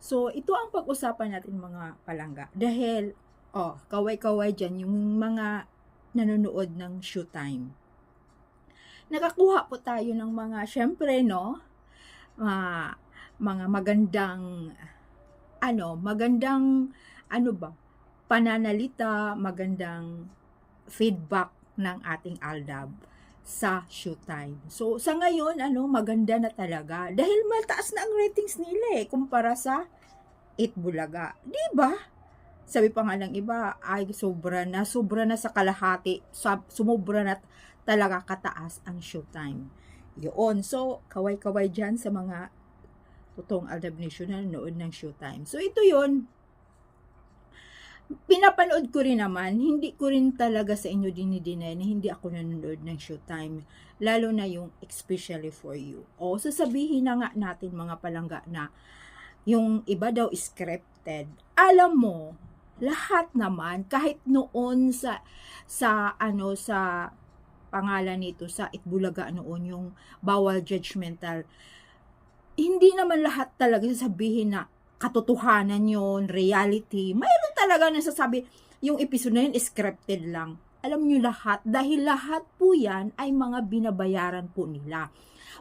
So, ito ang pag-usapan natin mga palangga. Dahil, oh, kaway-kaway dyan yung mga nanonood ng showtime. Nakakuha po tayo ng mga, syempre, no, mga, mga magandang, ano, magandang, ano ba, pananalita, magandang feedback ng ating Aldab sa showtime. So, sa ngayon, ano, maganda na talaga. Dahil mataas na ang ratings nila eh, kumpara sa Itbulaga. Di ba? Sabi pa nga ng iba, ay sobra na, sobra na sa kalahati, sumobra na talaga kataas ang showtime. Yun. So, kaway-kaway dyan sa mga totoong Aldab Nation na noon ng showtime. So, ito yun. Pinapanood ko rin naman, hindi ko rin talaga sa inyo dinidinay na hindi ako nanonood ng showtime. Lalo na yung especially for you. O, sasabihin na nga natin mga palangga na yung iba daw scripted. Alam mo, lahat naman, kahit noon sa, sa, ano, sa pangalan nito, sa Itbulaga noon, yung bawal judgmental, hindi naman lahat talaga sasabihin na katotohanan yon reality. Mayroon talaga nasasabi, yung episode na yun, scripted lang. Alam nyo lahat, dahil lahat po yan ay mga binabayaran po nila.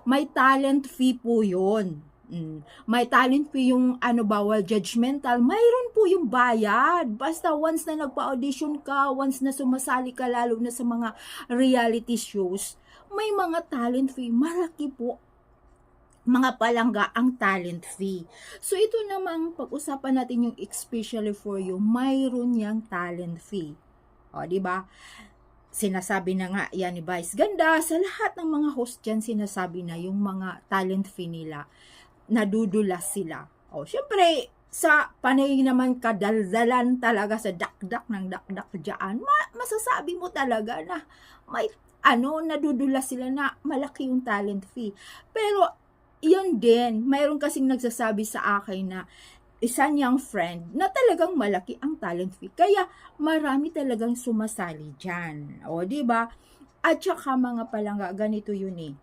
May talent fee po yon Mm. May talent fee yung ano bawal judgmental. Mayroon po yung bayad. Basta once na nagpa-audition ka, once na sumasali ka lalo na sa mga reality shows, may mga talent fee. Malaki po mga palangga ang talent fee. So ito namang pag-usapan natin yung especially for you, mayroon yang talent fee. O, di ba? Sinasabi na nga yan ni Vice Ganda, sa lahat ng mga host dyan sinasabi na yung mga talent fee nila, nadudulas sila. O, syempre, sa panay naman kadaldalan talaga sa dakdak ng dakdak dyan, ma- masasabi mo talaga na may ano, nadudulas sila na malaki yung talent fee. Pero yun din, mayroon kasing nagsasabi sa akin na isa niyang friend na talagang malaki ang talent fee. Kaya marami talagang sumasali dyan. O, di ba? At saka mga palangga, ganito yun eh.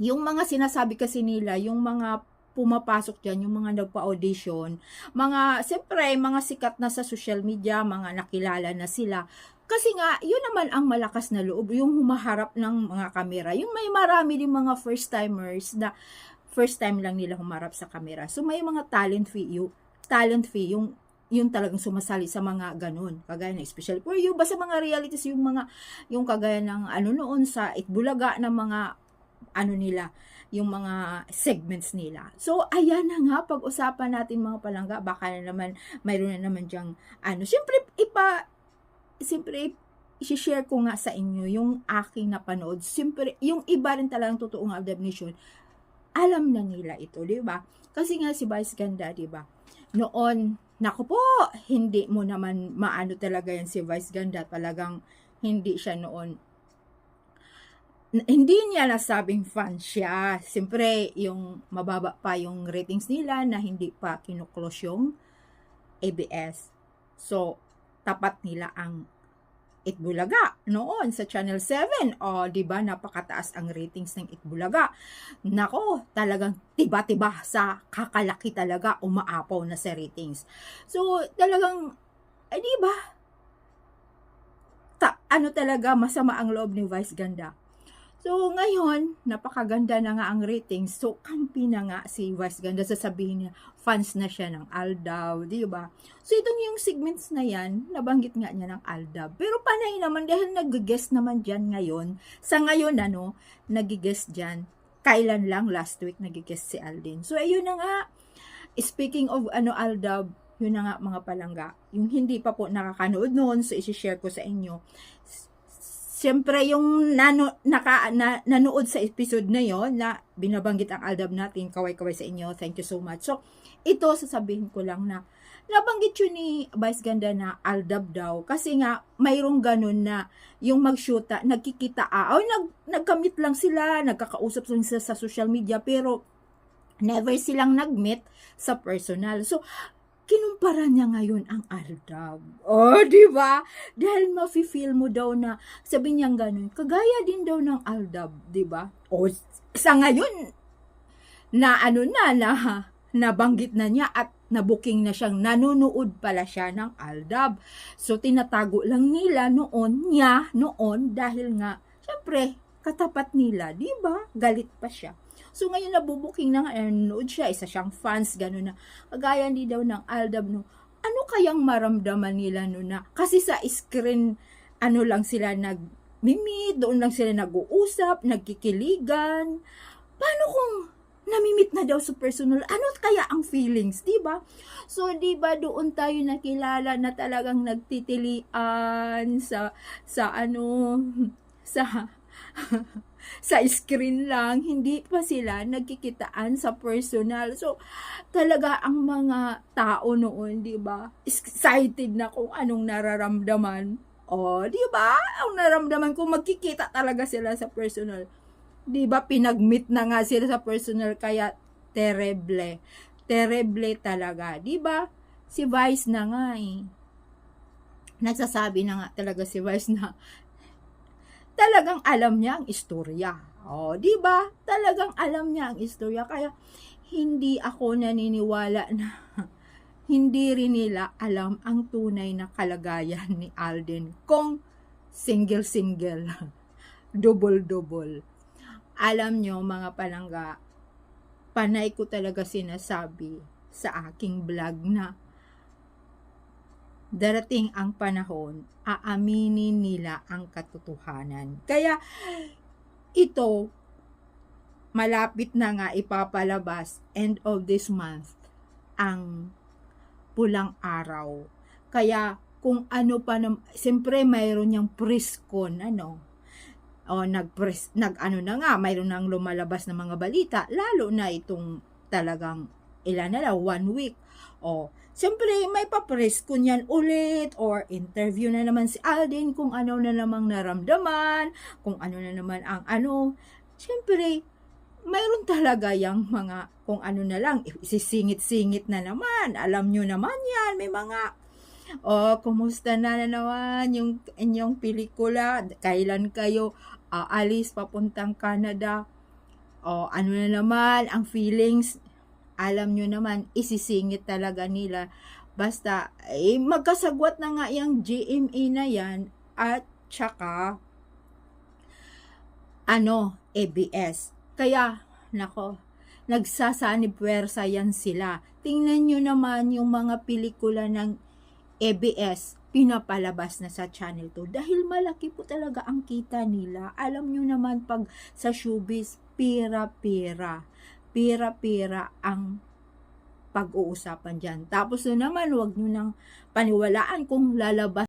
Yung mga sinasabi kasi nila, yung mga pumapasok dyan, yung mga nagpa-audition, mga, siyempre, mga sikat na sa social media, mga nakilala na sila. Kasi nga, yun naman ang malakas na loob, yung humaharap ng mga kamera. Yung may marami din mga first-timers na first time lang nila humarap sa kamera. So, may mga talent fee, yung, talent fee, yung yung talagang sumasali sa mga ganun. Kagaya ng especially for you, basta mga realities, yung mga, yung kagaya ng ano noon sa Itbulaga ng mga, ano nila, yung mga segments nila. So, ayan na nga, pag-usapan natin mga palangga, baka na naman, mayroon na naman dyang, ano, siyempre, ipa, siyempre, i-share ko nga sa inyo yung aking napanood. Siyempre, yung iba rin talagang totoong adaptation, alam na nila ito, di ba? Kasi nga si Vice Ganda, di ba? Noon, naku po, hindi mo naman maano talaga yan si Vice Ganda. Talagang hindi siya noon hindi niya nasabing fan siya. Siyempre, yung mababa pa yung ratings nila na hindi pa kinuklose yung ABS. So, tapat nila ang Itbulaga noon sa Channel 7. O, di ba napakataas ang ratings ng Itbulaga. Nako, talagang tiba-tiba sa kakalaki talaga umaapaw na sa ratings. So, talagang, eh, di ba? Ta- ano talaga masama ang loob ni Vice Ganda. So, ngayon, napakaganda na nga ang ratings. So, kampi na nga si Vice Ganda. Sasabihin niya, fans na siya ng Aldaw, di ba? So, itong yung segments na yan, nabanggit nga niya ng Aldaw. Pero panay naman, dahil nag-guest naman dyan ngayon, sa ngayon, ano, nag-guest dyan, kailan lang, last week, nag-guest si Aldin. So, ayun na nga, speaking of, ano, Aldaw, yun na nga, mga palangga, yung hindi pa po nakakanood noon, so, isi-share ko sa inyo, Siyempre, yung nano, naka, na, nanood sa episode na yon na binabanggit ang Aldab natin, kaway-kaway sa inyo, thank you so much. So, ito sasabihin ko lang na nabanggit yun ni Vice Ganda na Aldab daw kasi nga mayroong ganun na yung mag-shoota, nagkikita ah, o nag, nagkamit lang sila, nagkakausap lang sila sa social media pero never silang nag-meet sa personal. So, kinumpara niya ngayon ang Aldab. Oh, di ba? Dahil mafe-feel mo daw na, sabi niya ganun, kagaya din daw ng Aldab, di ba? O, sa ngayon, na ano na, na nabanggit na niya at nabuking na siyang nanonood pala siya ng Aldab. So, tinatago lang nila noon niya, noon, dahil nga, syempre, katapat nila, di ba? Galit pa siya. So, ngayon nabubuking na nga, nanonood siya, isa siyang fans, gano'n na. Kagaya di daw ng Aldab, no? Ano kayang maramdaman nila no na? Kasi sa screen, ano lang sila nag mimit, doon lang sila nag-uusap, nagkikiligan. Paano kung namimit na daw sa personal? Ano kaya ang feelings, di ba? So, di ba doon tayo nakilala na talagang nagtitilian sa sa ano sa sa screen lang, hindi pa sila nagkikitaan sa personal. So, talaga ang mga tao noon, 'di ba? Excited na kung anong nararamdaman. Oh, 'di ba? Ang nararamdaman ko magkikita talaga sila sa personal. 'Di ba? Pinag-meet na nga sila sa personal kaya terrible. Terrible talaga, 'di ba? Si Vice na nga eh. Nagsasabi na nga talaga si Vice na talagang alam niya ang istorya. Oh, 'di ba? Talagang alam niya ang istorya kaya hindi ako naniniwala na hindi rin nila alam ang tunay na kalagayan ni Alden kung single-single, double-double. Alam nyo mga palangga, panay ko talaga sinasabi sa aking vlog na darating ang panahon, aaminin nila ang katotohanan. Kaya ito, malapit na nga ipapalabas end of this month ang pulang araw. Kaya kung ano pa na, siyempre mayroon niyang preskon, ano, o nag nag ano na nga, mayroon nang lumalabas na mga balita, lalo na itong talagang ilan na lang, one week. O, siyempre may papreskon yan ulit or interview na naman si Alden kung ano na namang naramdaman, kung ano na naman ang ano. Siyempre, mayroon talaga yung mga kung ano na lang, isisingit-singit na naman. Alam nyo naman yan, may mga oh, kumusta na, na naman yung inyong pelikula? Kailan kayo aalis papuntang Canada? O ano na naman ang feelings? Alam nyo naman, isisingit talaga nila. Basta, eh, magkasagwat na nga yung GMA na yan at tsaka ano, ABS. Kaya, nako, nagsasanib puwersa yan sila. Tingnan nyo naman yung mga pelikula ng ABS, pinapalabas na sa Channel 2 dahil malaki po talaga ang kita nila. Alam nyo naman pag sa showbiz, pira-pira. Pira-pira ang pag-uusapan dyan. Tapos na naman, wag nyo nang paniwalaan kung lalabas